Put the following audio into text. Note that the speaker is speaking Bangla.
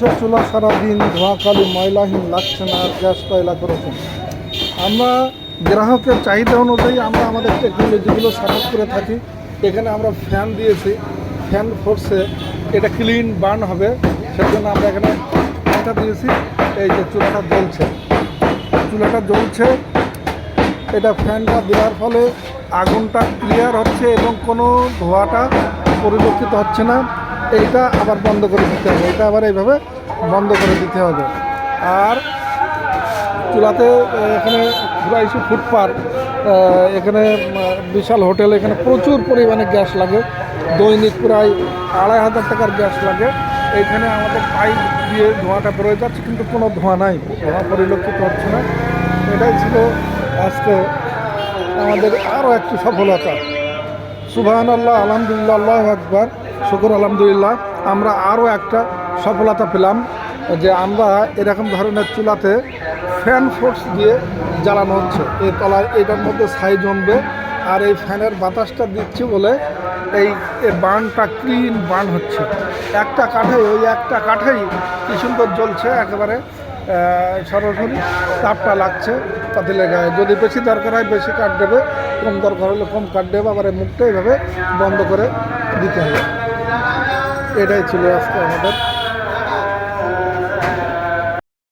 বলছে চুলা সারাদিন ধোঁয়াকালি ময়লাহীন লাগছে না গ্যাস কয়লা করেছেন আমরা গ্রাহকের চাহিদা অনুযায়ী আমরা আমাদের টেকনোলজিগুলো সাপোর্ট করে থাকি। এখানে আমরা ফ্যান দিয়েছি। ফ্যান ফোর্সে এটা ক্লিন বার্ন হবে। সেজন্য আমরা এখানে ফ্যানটা দিয়েছি, এই যে চুলাটা জ্বলছে। চুলাটা জ্বলছে, এটা ফ্যানটা দেওয়ার ফলে আগুনটা ক্লিয়ার হচ্ছে এবং কোনো ধোঁয়াটা পরিলক্ষিত হচ্ছে না। এইটা আবার বন্ধ করে দিতে হবে। এটা আবার এইভাবে বন্ধ করে দিতে হবে। আর চুলাতে এখানে ঘুরাইশু ফুটপার এখানে বিশাল হোটেল। এখানে প্রচুর পরিমাণে গ্যাস লাগে। দৈনিক প্রায় আড়াই হাজার টাকার গ্যাস লাগে। এইখানে আমাদের পাইপ দিয়ে ধোঁয়াটা বেরোয় যাচ্ছে, কিন্তু কোনো ধোঁয়া নাই। ধোঁয়া পরিলক্ষিত হচ্ছে না। এটাই ছিল আজকে আমাদের আরও একটি সফলতা। সুবাহান আল্লাহ আলহামদুলিল্লাহ, আল্লাহ আকবর। শুকুর, আলহামদুলিল্লাহ। আমরা আরও একটা সফলতা পেলাম যে আমরা এরকম ধরনের চুলাতে ফ্যান ফোর্স দিয়ে জ্বালানো হচ্ছে। এই তলায় এটার মধ্যে ছাই জমবে আর এই ফ্যানের বাতাসটা দিচ্ছি বলে এই বার্নটা ক্লিন বার্ন হচ্ছে। একটা কাঠে, ওই একটা কাঠেই কি সুন্দর জ্বলছে, একেবারে সরাসরি তাপটা লাগছে পাতিলের গায়ে যদি বেশি দরকার হয় বেশি কাঠ দেবে, কম দরকার হলে কম কাঠ দেবে, আবার মুখটা এইভাবে বন্ধ করে দিতে হবে। এটাই ছিল আজকে আমাদের।